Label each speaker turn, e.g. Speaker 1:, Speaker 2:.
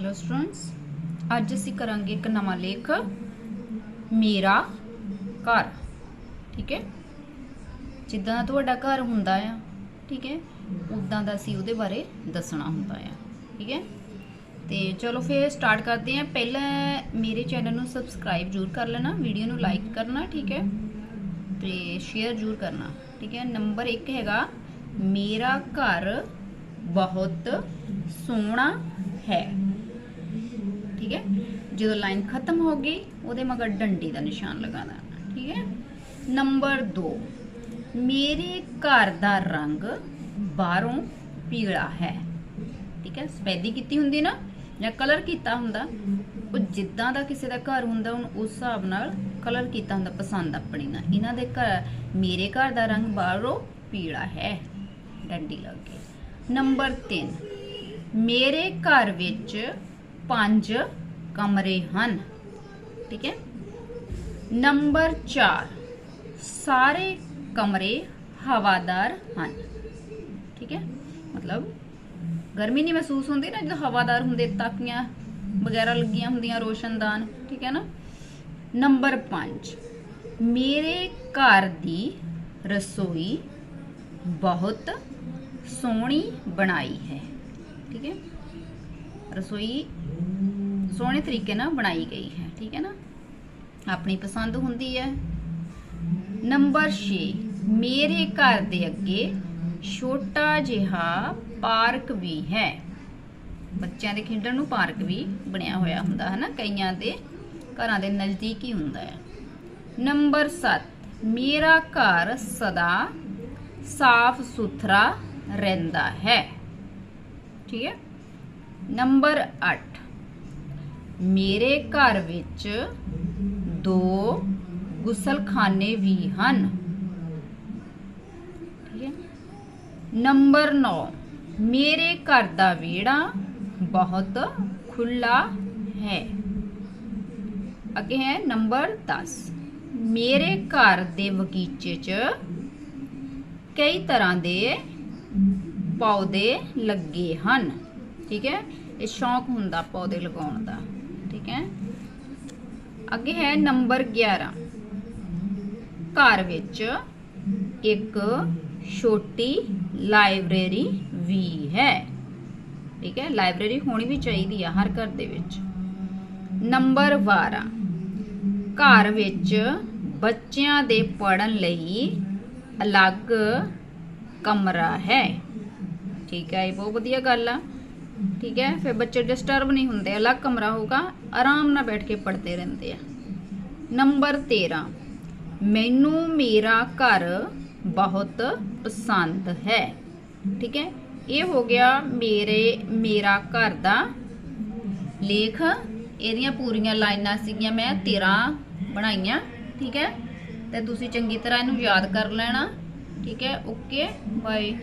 Speaker 1: Hello students ਅੱਜ ਅਸੀਂ ਕਰਾਂਗੇ ਇੱਕ ਨਵਾਂ ਲੇਖ, ਮੇਰਾ ਘਰ, ਠੀਕ ਹੈ? ਜਿੱਦਾਂ ਦਾ ਤੁਹਾਡਾ ਘਰ ਹੁੰਦਾ ਆ, ਠੀਕ ਹੈ? ਉਦਾਂ ਦਾ ਅਸੀਂ ਉਹਦੇ ਬਾਰੇ ਦੱਸਣਾ ਹੁੰਦਾ ਆ, ਠੀਕ ਹੈ? ਤੇ ਚਲੋ ਫਿਰ ਸਟਾਰਟ ਕਰਦੇ ਹਾਂ। ਪਹਿਲਾਂ ਮੇਰੇ ਚੈਨਲ ਨੂੰ ਸਬਸਕ੍ਰਾਈਬ ਜ਼ਰੂਰ ਕਰ ਲੈਣਾ ਵੀਡੀਓ ਨੂੰ ਲਾਈਕ ਕਰਨਾ, ਠੀਕ ਹੈ? ਤੇ ਸ਼ੇਅਰ ਜ਼ਰੂਰ ਕਰਨਾ, ਠੀਕ ਹੈ? ਨੰਬਰ 1 ਹੈਗਾ, ਮੇਰਾ ਘਰ ਬਹੁਤ ਸੋਹਣਾ ਹੈ। ਠੀਕ ਹੈ? ਜਦੋਂ ਲਾਈਨ ਖਤਮ ਹੋ ਗਈ, ਉਹਦੇ ਮਗਰ ਡੰਡੀ ਦਾ ਨਿਸ਼ਾਨ ਲਗਾ ਲਗਾਉਣਾ ਠੀਕ ਹੈ? ਨੰਬਰ 2 ਮੇਰੇ ਘਰ ਦਾ ਰੰਗ ਬਾਹਰੋਂ ਪੀਲਾ ਹੈ। ਠੀਕ ਹੈ? ਸਫੈਦੀ ਕੀਤੀ ਹੁੰਦੀ ਨਾ, ਜਾਂ ਕਲਰ ਕੀਤਾ ਹੁੰਦਾ, ਉਹ ਜਿੱਦਾਂ ਦਾ ਕਿਸੇ ਦਾ ਘਰ ਹੁੰਦਾ, ਉਹਨੂੰ ਉਸ ਹਿਸਾਬ ਨਾਲ ਕਲਰ ਕੀਤਾ ਹੁੰਦਾ, ਪਸੰਦ ਆਪਣੀ ਨਾਲ ਇਹਨਾਂ ਦੇ ਘਰ, ਮੇਰੇ ਘਰ ਦਾ ਰੰਗ ਬਾਹਰੋਂ ਪੀਲਾ ਹੈ। ਡੰਡੀ ਲੱਗ ਗਈ। ਨੰਬਰ 3 ਮੇਰੇ ਘਰ ਵਿੱਚ ਪੰਜ ਕਮਰੇ ਹਨ। ਠੀਕ ਹੈ? ਨੰਬਰ 4 ਸਾਰੇ ਕਮਰੇ ਹਵਾਦਾਰ ਹਨ। ਠੀਕ ਹੈ? ਮਤਲਬ ਗਰਮੀ ਨਹੀਂ ਮਹਿਸੂਸ ਹੁੰਦੀ ਨਾ ਜਦੋਂ ਹਵਾਦਾਰ ਹੁੰਦੇ, ਤਾਕੀਆਂ ਵਗੈਰਾ ਲੱਗੀਆਂ ਹੁੰਦੀਆਂ, ਰੋਸ਼ਨਦਾਨ। ਠੀਕ ਹੈ ਨਾ? ਨੰਬਰ 5 ਮੇਰੇ ਘਰ ਦੀ ਰਸੋਈ ਬਹੁਤ ਸੋਹਣੀ ਬਣਾਈ ਹੈ। ਠੀਕ ਹੈ? ਰਸੋਈ ਸੋਹਣੇ ਤਰੀਕੇ ਨਾਲ ਬਣਾਈ ਗਈ ਹੈ, ਠੀਕ ਹੈ ਨਾ? ਆਪਣੀ ਪਸੰਦ ਹੁੰਦੀ ਹੈ। ਨੰਬਰ 6 ਮੇਰੇ ਘਰ ਦੇ ਅੱਗੇ ਛੋਟਾ ਜਿਹਾ ਪਾਰਕ ਵੀ ਹੈ। ਬੱਚਿਆਂ ਦੇ ਖੇਡਣ ਨੂੰ ਪਾਰਕ ਵੀ ਬਣਿਆ ਹੋਇਆ ਹੁੰਦਾ ਹੈ ਨਾ ਕਈਆਂ ਦੇ ਘਰਾਂ ਦੇ ਨਜ਼ਦੀਕ ਹੀ ਹੁੰਦਾ ਹੈ। ਨੰਬਰ 7 ਮੇਰਾ ਘਰ ਸਦਾ ਸਾਫ਼ ਸੁਥਰਾ ਰਹਿੰਦਾ ਹੈ। ਠੀਕ ਹੈ? ਨੰਬਰ 8 ਮੇਰੇ ਘਰ ਵਿੱਚ ਦੋ ਗੁਸਲਖਾਨੇ ਵੀ ਹਨ। ਠੀਕ ਹੈ। ਨੰਬਰ 9 ਮੇਰੇ ਘਰ ਦਾ ਵਿਹੜਾ ਬਹੁਤ ਖੁੱਲਾ ਹੈ। ਅੱਗੇ ਹੈ ਨੰਬਰ 10 ਮੇਰੇ ਘਰ ਦੇ ਬਗੀਚੇ 'ਚ ਕਈ ਤਰ੍ਹਾਂ ਦੇ ਪੌਦੇ ਲੱਗੇ ਹਨ। ਠੀਕ ਹੈ। ਇਹ ਸ਼ੌਂਕ ਹੁੰਦਾ ਪੌਦੇ ਲਗਾਉਣ ਦਾ। ਠੀਕ ਹੈ। ਅੱਗੇ ਹੈ ਨੰਬਰ 11 ਘਰ ਵਿੱਚ ਇੱਕ ਛੋਟੀ ਲਾਇਬ੍ਰੇਰੀ ਵੀ ਹੈ। ਠੀਕ ਹੈ, ਲਾਇਬ੍ਰੇਰੀ ਹੋਣੀ ਵੀ ਚਾਹੀਦੀ ਆ ਹਰ ਘਰ ਦੇ ਵਿੱਚ। ਨੰਬਰ 12 ਘਰ ਵਿੱਚ ਬੱਚਿਆਂ ਦੇ ਪੜਨ ਲਈ ਅਲੱਗ ਕਮਰਾ ਹੈ। ਠੀਕ ਹੈ, ਇਹ ਬਹੁਤ ਵਧੀਆ ਗੱਲ ਆ। ਠੀਕ ਹੈ? ਫਿਰ ਬੱਚੇ ਡਿਸਟਰਬ ਨਹੀਂ ਹੁੰਦੇ, ਅਲੱਗ ਕਮਰਾ ਹੋਊਗਾ, ਆਰਾਮ ਨਾਲ ਬੈਠ ਕੇ ਪੜ੍ਹਦੇ ਰਹਿੰਦੇ ਆ। ਨੰਬਰ 13 ਮੈਨੂੰ ਮੇਰਾ ਘਰ ਬਹੁਤ ਪਸੰਦ ਹੈ। ਠੀਕ ਹੈ? ਇਹ ਹੋ ਗਿਆ ਮੇਰੇ, ਮੇਰਾ ਘਰ ਦਾ ਲੇਖ। ਇਹਦੀਆਂ ਪੂਰੀਆਂ ਲਾਈਨਾਂ ਸੀਗੀਆਂ ਮੈਂ 13 ਬਣਾਈਆਂ, ਠੀਕ ਹੈ? ਤੇ ਤੁਸੀਂ ਚੰਗੀ ਤਰ੍ਹਾਂ ਇਹਨੂੰ ਯਾਦ ਕਰ ਲੈਣਾ। ਠੀਕ ਹੈ? Okay, bye.